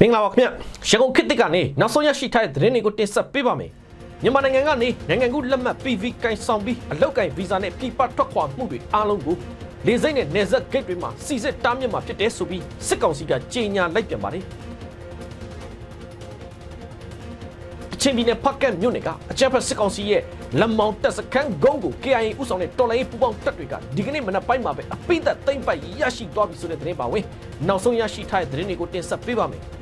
မင်္ဂလာပါခင်ဗျရန်ကုန်ခေတ်တစ်ကနေနောက်ဆုံးရရှိထားတဲ့သတင်းတွေကိုတင်ဆက်ပေးပါမယ်မြန်မာနိုင်ငံကနေနိုင်ငံကူးလက်မှတ် PV ကိုင်ဆောင်ပြီးအလောက်ကိုင်ဗီဇာနဲ့ပြည်ပထွက်ခွာမှုတွေအားလုံးကိုလေစိမ့်နဲ့နေဆက်ဂိတ်တွေမှာစီစစ်တားမြစ်မှာဖြစ်တယ်ဆိုပြီးစစ်ကောင်စီကကြေညာလိုက်ပြန်ပါတယ်အချင်းပြည်နယ်ဖက်ကတ်မြို့နယ်ကအကြမ်းဖက်စစ်ကောင်စီရဲ့လက်မောင်တပ်စခန်းဂုံးကို KIA ဥဆောင်တဲ့တော်လိုင်းပူပေါင်းတပ်တွေကဒီကနေ့မနက်ပိုင်းမှာပဲအပိသက်သိမ့်ပိုက်ရရှိသွားပြီဆိုတဲ့သတင်းပါဝင်နောက်ဆုံးရရှိထားတဲ့သတင်းတွေကိုတင်ဆက်ပေးပါမယ်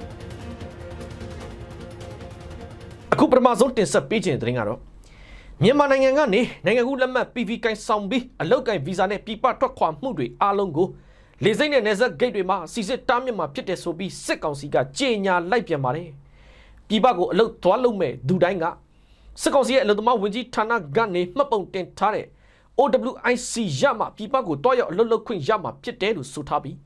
အခုပထမဆုံးတင်ဆက်ပေးခြင်းတဲ့တင်ကတော့မြန်မာနိုင်ငံကနေနိုင်ငံကူးလက်မှတ် PV ကိုင်ဆောင်ပြီးအလောက်ကိုင်ဗီဇာနဲ့ပြည်ပထွက်ခွာမှုတွေအားလုံးကိုလေစိမ့်နဲ့နေဆက်ဂိတ်တွေမှာစီစစ်တားမြစ်မှာဖြစ်တယ်ဆိုပြီးစစ်ကောင်စီကကြေညာလိုက်ပြန်ပါတယ်ပြည်ပကိုအလောက်သွားလုံးမဲ့ဒူတိုင်းကစစ်ကောင်စီရဲ့အလောက်သမားဝင်ကြီးဌာနကနေမှတ်ပုံတင်ထားတဲ့ OWIC ရမှပြည်ပကိုတွားရောက်အလုပ်လုပ်ခွင့်ရမှာဖြစ်တယ်လို့ဆိုထားပြီး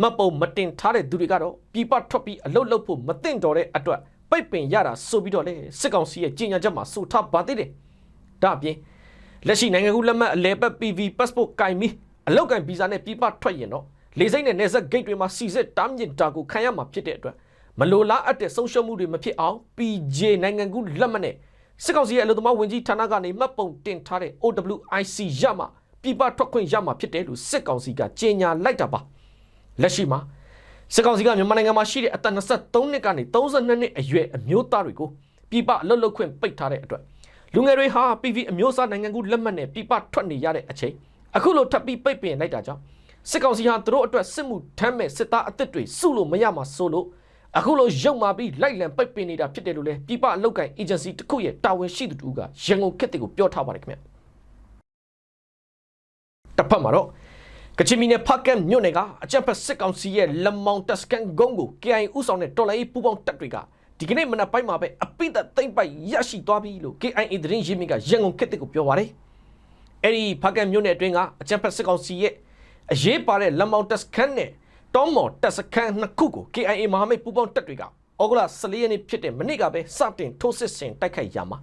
မှတ်ပုံမတင်ထားတဲ့သူတွေကတော့ပြည်ပထွက်ပြီးအလုပ်လုပ်ဖို့မသင့်တော်တဲ့အတွက် ပိတ်ပင်ရတာဆိုပြီးတော့လေစစ်ကောင်စီရဲ့ကြီးညာချက်မှာဆိုထားပါသေးတယ်။ဒါအပြင်လက်ရှိနိုင်ငံကူးလက်မှတ်အလဲပတ် PV passport ကင်ပြီးအလောက်ကင်ဗီဇာနဲ့ပြည်ပထွက်ရင်တော့လေစိမ့်နဲ့နေဆက်ဂိတ်တွေမှာစီစစ်တားမြစ်တာကိုခံရမှာဖြစ်တဲ့အတွက်မလိုလားအပ်တဲ့ဆုံးရှုံးမှုတွေမဖြစ်အောင် PJ နိုင်ငံကူးလက်မှတ်နဲ့စစ်ကောင်စီရဲ့အလို့သမားဝင်ကြီးဌာနကနေမှတ်ပုံတင်ထားတဲ့ OWIC ရမှပြည်ပထွက်ခွင့်ရမှာဖြစ်တယ်လို့စစ်ကောင်စီကကြေညာလိုက်တာပါလက်ရှိမှာ စစ်ကောင်စီကမြန်မာနိုင်ငံမှာရှိတဲ့အသက်23နှစ်ကနေ32နှစ်အရွယ်အမျိုးသားတွေကိုပြည်ပအလုပ်လုပ်ခွင့်ပိတ်ထားတဲ့အတွက်လူငယ်တွေဟာ PV အမျိုးအစားနိုင်ငံကူးလက်မှတ်နဲ့ပြည်ပထွက်နေရတဲ့အချိန်အခုလိုထပ်ပြီးပိတ်ပင်လိုက်တာကြောင့်စစ်ကောင်စီဟာသူတို့အတွက်စစ်မှုထမ်းမဲ့စစ်သားအသစ်တွေစုလို့မရမှာဆိုလို့အခုလိုရုပ်မာပြီးလိုက်လံပိတ်ပင်နေတာဖြစ်တယ်လို့လည်းပြည်ပအလုပ်ကိုင် agency တစ်ခုရဲ့တာဝန်ရှိသူတူကရန်ကုန်ခေတ်တွေကိုပြောထားပါတယ်ခင်ဗျတစ်ဖက်မှာတော့ ကချင်ပြည်နယ်ဖကတ်မြို့နယ်ကအကြံဖက်စစ်ကောင်စီရဲ့လမောင်တက်စကန်ဂုံးကို KI ဥဆောင်တဲ့တော်လိုင်းပူပေါင်းတပ်တွေကဒီကနေ့မနက်ပိုင်းမှာပဲအပိသက်သိမ့်ပိုက်ရရှိသွားပြီလို့ KIA သတင်းရင်းမြစ်ကရန်ကုန်ခေတ်ကိုပြောပါတယ်။အဲ့ဒီဖကတ်မြို့နယ်အတွင်းကအကြံဖက်စစ်ကောင်စီရဲ့အရေးပါတဲ့လမောင်တက်စကန်နဲ့တောမော်တက်စကန်နှစ်ခုကို KIA မဟာမိတ်ပူပေါင်းတပ်တွေကဩဂုတ်လ14ရက်နေ့ဖြစ်တဲ့မနေ့ကပဲစတင်ထိုးစစ်ဆင်တိုက်ခိုက်ရမှာ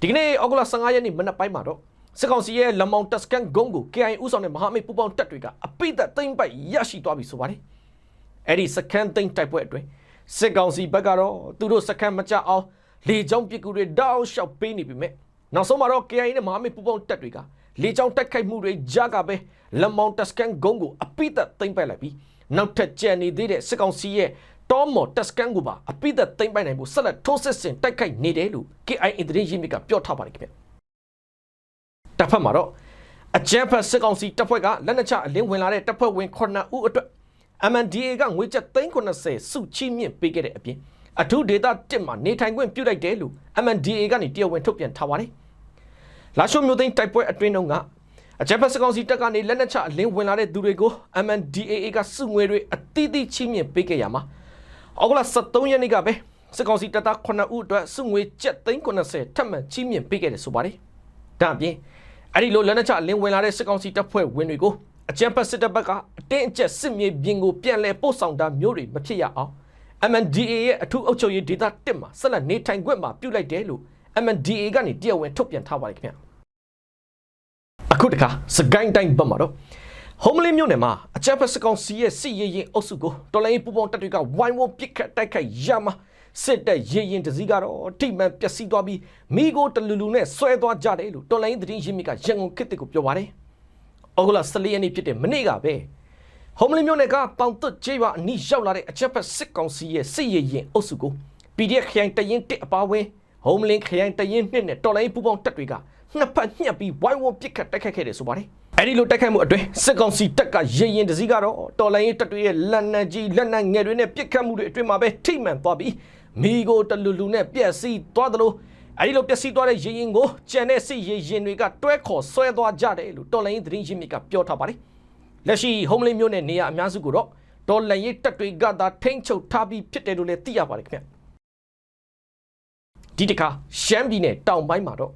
ဒီကနေ့ဩဂုတ်လ15ရက်နေ့မနက်ပိုင်းမှာတော့ စစ်ကောင်စီရဲ့လမောင်တက်စကန်ဂုံးကို KI ဥဆောင်တဲ့မဟာမိတ်ပူပေါင်းတပ်တွေကအပိသက်သိမ့်ပိုက်ရရှိသွားပြီဆိုပါတယ်။အဲ့ဒီစကန်သိမ့်တိုက်ပွဲအတွင်းစစ်ကောင်စီဘက်ကတော့သူတို့စကန်မကြအောင်လေကြောင်းပစ်ကူတွေတောက်လျှောက်ပေးနေပြီမဲ့နောက်ဆုံးမှာတော့ KI နဲ့မဟာမိတ်ပူပေါင်းတပ်တွေကလေကြောင်းတိုက်ခိုက်မှုတွေကြားကပဲလမောင်တက်စကန်ဂုံးကိုအပိသက်သိမ့်ပိုက်လိုက်ပြီးနောက်ထပ်ကြံနေသေးတဲ့စစ်ကောင်စီရဲ့တောမော်တက်စကန်ကိုပါအပိသက်သိမ့်ပိုက်နိုင်ဖို့ဆက်လက်ထိုးစစ်ဆင်တိုက်ခိုက်နေတယ်လို့ KI အင်တရင်ရင်းမြစ်ကပြောထားပါတယ်ခင်ဗျာ တပ်ဖက်မှာတော့အကြမ်းဖက်စစ်ကောင်စီတပ်ဖွဲ့ကလက်နက်ချအလင်းဝင်လာတဲ့တပ်ဖွဲ့ဝင်9ဦးအတွက် MNDA ကငွေကျပ်390စုချီးမြင့်ပေးခဲ့တဲ့အပြင်အထူးဒေတာ1မှာနေထိုင်ခွင့်ပြုလိုက်တယ်လို့ MNDA ကနေတရားဝင်ထုတ်ပြန်ထားပါတယ်။လာရှိုမျိုးသိန်းတိုက်ပွဲအတွင်းတုန်းကအကြမ်းဖက်စစ်ကောင်စီတပ်ကနေလက်နက်ချအလင်းဝင်လာတဲ့သူတွေကို MNDA ကစုငွေတွေအသီးသီးချီးမြင့်ပေးခဲ့ရမှာဩဂုတ်လ23ရက်နေ့ကပဲစစ်ကောင်စီတပ်သား9ဦးအတွက်စုငွေကျပ်390ထပ်မံချီးမြင့်ပေးခဲ့တယ်ဆိုပါတယ်။ဒါအပြင် အဲ့ဒီလိုလက်နက်ချလင်းဝင်လာတဲ့စစ်ကောင်စီတပ်ဖွဲ့ဝင်တွေကိုအကြမ်းဖက်စစ်တပ်ဘက်ကအတင်းအကျပ်စစ်မြေပြင်ကိုပြန်လည်ပို့ဆောင်တာမျိုးတွေမဖြစ်ရအောင် MNDA ရဲ့အထူးအုပ်ချုပ်ရေးဒေသတစ်မှာဆက်လက်နေထိုင်ခွင့်မှာပြုလိုက်တယ်လို့ MNDA ကနေတရားဝင်ထုတ်ပြန်ထားပါတယ်ခင်ဗျအခုတခါစကိုင်းတိုင်းဘက်မှာတော့ဟုံးမလင်းမြို့နယ်မှာအကြမ်းဖက်စစ်ကောင်စီရဲ့စစ်ရေးရင်အုပ်စုကိုတော်လိုင်းပူပေါင်းတပ်တွေကဝိုင်းဝန်းပစ်ခတ်တိုက်ခိုက်ရမှာ စစ်တပ်ရေရင်တစည်းကတော့ထိမှန်ပျက်စီးသွားပြီးမိကိုတလူလူနဲ့ဆွဲသွားကြတယ်လို့တော်လိုင်းသတင်းရင်းမြစ်ကရန်ကုန်ခေတ်ကိုပြောပါတယ်။ဩဂုတ်လ14ရက်နေ့ဖြစ်တဲ့မနေ့ကပဲဟုံးမလင်းမြို့နယ်ကတောင်သွတ်ကျေးရွာအနီးရောက်လာတဲ့အကြမ်းဖက်စစ်ကောင်စီရဲ့စစ်ရေးရင်အုပ်စုကို PDF ခရိုင်တရင်တစ်အပါဝင်ဟုံးမလင်းခရိုင်တရင်နှစ်နဲ့တော်လိုင်းပူပေါင်းတပ်တွေကနှစ်ဖက်ညှက်ပြီးဝိုင်းဝန်းပစ်ခတ်တိုက်ခိုက်ခဲ့တယ်ဆိုပါတယ်။အဲဒီလိုတိုက်ခိုက်မှုအတွင်းစစ်ကောင်စီတပ်ကရေရင်တစည်းကတော့တော်လိုင်းတပ်တွေရဲ့လက်နက်ကြီးလက်နက်ငယ်တွေနဲ့ပစ်ခတ်မှုတွေအတွင်းမှာပဲထိမှန်သွားပြီး မိကိုတလူလူနဲ့ပြက်စီးသွားသလိုအဲဒီလိုပြက်စီးသွားတဲ့ရေရင်ကိုကြံတဲ့စစ်ရေရင်တွေကတွဲခေါ်ဆွဲသွားကြတယ်လို့တော်လိုင်းသတင်းရင်းမြစ်ကပြောထားပါတယ်။လက်ရှိဟုံးမလင်းမြို့နယ်နေရာအများစုကိုတော့တော်လိုင်းရေးတပ်တွေကသာထိမ့်ချုပ်ထားပြီးဖြစ်တယ်လို့လည်းသိရပါတယ်ခင်ဗျ။ဒီတခါရှမ်းပြည်နယ်တောင်ပိုင်းမှာတော့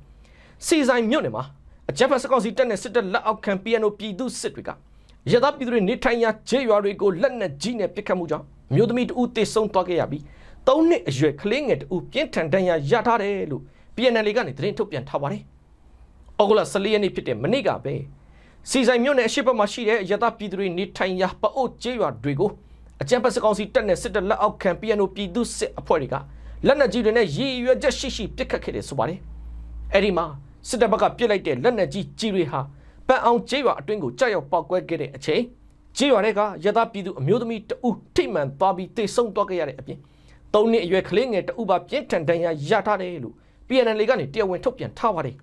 စီဆိုင်မြို့နယ်မှာအကြမ်းဖက်စကောင်စီတပ်နဲ့စစ်တပ်လက်အောက်ခံ PNO ပြည်သူစစ်တွေကရသပြည်သူတွေနေထိုင်ရာခြေရွာတွေကိုလက်နက်ကြီးနဲ့ပစ်ခတ်မှုကြောင့်အမျိုးသမီးတဦးတေဆုံးသွားခဲ့ရပြီး ၃နှစ်အရွယ်ကလေးငယ်တဦးပြင်းထန်ဒဏ်ရာရထားတယ်လို့ PNL ကနေသတင်းထုတ်ပြန်ထားပါတယ်။ဩဂုတ်လ14ရက်နေ့ဖြစ်တဲ့မနေ့ကပဲစီဆိုင်မြို့နယ်အရှိတ်ဘက်မှာရှိတဲ့ရသပြည်သူတွေနေထိုင်ရာပအို့ကျေးရွာတွေကိုအကြံဖက်စကောင်စီတက်နဲ့စစ်တပ်လက်အောက်ခံ PNO ပြည်သူစစ်အဖွဲ့တွေကလက်နက်ကြီးတွေနဲ့ရည်ရွယ်ချက်ရှိရှိပစ်ခတ်ခဲ့တယ်ဆိုပါတယ်အဲ့ဒီမှာစစ်တပ်ဘက်ကပစ်လိုက်တဲ့လက်နက်ကြီးကြီးတွေဟာပန်းအောင်ကျေးရွာအတွင်းကိုကြောက်ရောက်ပောက်ကွဲခဲ့တဲ့အချိန်ကျေးရွာတွေကရသပြည်သူအမျိုးသမီးတဦးထိမှန်သွားပြီးတိတ်ဆုံးသွားခဲ့ရတဲ့အပြင် သုံးနှစ်အရွယ်ကလေးငယ်တဦးပါပြင်းထန်ဒဏ်ရာရထားတယ်လို့ PNL ကနေတရားဝင်ထုတ်ပြန်ထားပါတယ်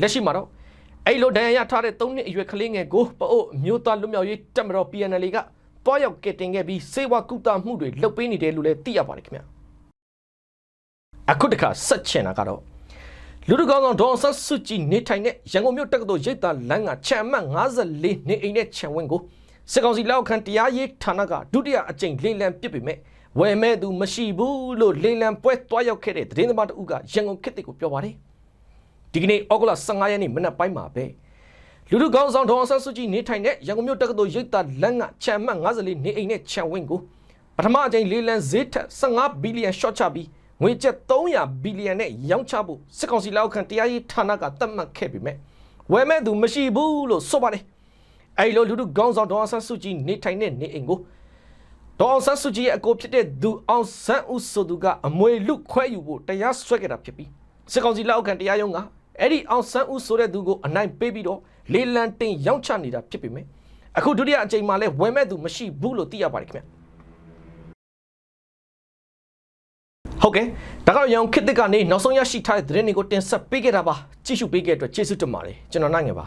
လက်ရှိမှာတော့အဲ့လိုဒဏ်ရာရထားတဲ့သုံးနှစ်အရွယ်ကလေးငယ်ကိုပအို့အမျိုးသားလွတ်မြောက်ရေးတပ်မတော် PNL ကတွားရောက်ကတင်ခဲ့ပြီးစေဝါကုသမှုတွေလုပ်ပေးနေတယ်လို့လည်းသိရပါတယ်ခင်ဗျာအခုတခါဆက်ချင်တာကတော့လူတကောင်းဆောင်ဒေါအောင်ဆန်းစုကြည်နေထိုင်တဲ့ရန်ကုန်မြို့တက္ကသိုလ်ရိပ်သာလမ်းကခြံအမှတ်54နေအိမ်နဲ့ခြံဝင်းကိုစစ်ကောင်စီလက်အောက်ခံတရားရေးဌာနကဒုတိယအကြိမ်လေလံပစ်ပေမဲ့ ဝယ်မဲ့သူမရှိဘူးလို့လေလံပွဲတွားရောက်ခဲ့တဲ့သတင်းသမားတဦးကရန်ကုန်ခေတ်တစ်ကိုပြောပါတယ်ဒီကနေ့ဩဂုတ်လ15ရက်နေ့မနက်ပိုင်းမှာပဲလူလူကောင်းဆောင်ဒေါအောင်ဆန်းစုကြည်နေထိုင်တဲ့ရန်ကုန်မြို့တက္ကသိုလ်ရိပ်သာလမ်းကခြံအမှတ်54နေအိမ်နဲ့ခြံဝင်းကိုပထမအကြိမ်လေလံဈေးထက်15ဘီလီယံ short ချပြီးငွေကျပ်300ဘီလီယံနဲ့ရောင်းချဖို့စစ်ကောင်စီလက်အောက်ခံတရားရေးဌာနကသတ်မှတ်ခဲ့ပေမဲ့ဝယ်မဲ့သူမရှိဘူးလို့ဆိုပါတယ်အဲ့လိုလူလူကောင်းဆောင်ဒေါအောင်ဆန်းစုကြည်နေထိုင်တဲ့နေအိမ်ကို ဒေါအောင်ဆန်းစုကြည်ရဲ့အကိုဖြစ်တဲ့သူအောင်ဆန်းဦးဆိုသူကအမွေလူခွဲယူဖို့တရားစွဲခဲ့တာဖြစ်ပြီးစစ်ကောင်စီလက်အောက်ခံတရားရုံးကအဲ့ဒီအောင်ဆန်းဦးဆိုတဲ့သူကိုအနိုင်ပေးပြီးတော့လေလံတင်ရောင်းချနေတာဖြစ်ပေမဲ့အခုဒုတိယအကြိမ်မှာလဲဝယ်မဲ့သူမရှိဘူးလို့သိရပါတယ်ခင်ဗျဟုတ်ကဲ့ဒါကတော့ရောင်ခစ်တစ်ကနေနောက်ဆုံးရရှိထားတဲ့သတင်းတွေကိုတင်ဆက်ပေးခဲ့တာပါကြည့်ရှုပေးခဲ့တဲ့အတွက်ကျေးဇူးတင်ပါတယ်ကျွန်တော်နိုင်ငယ်ပါ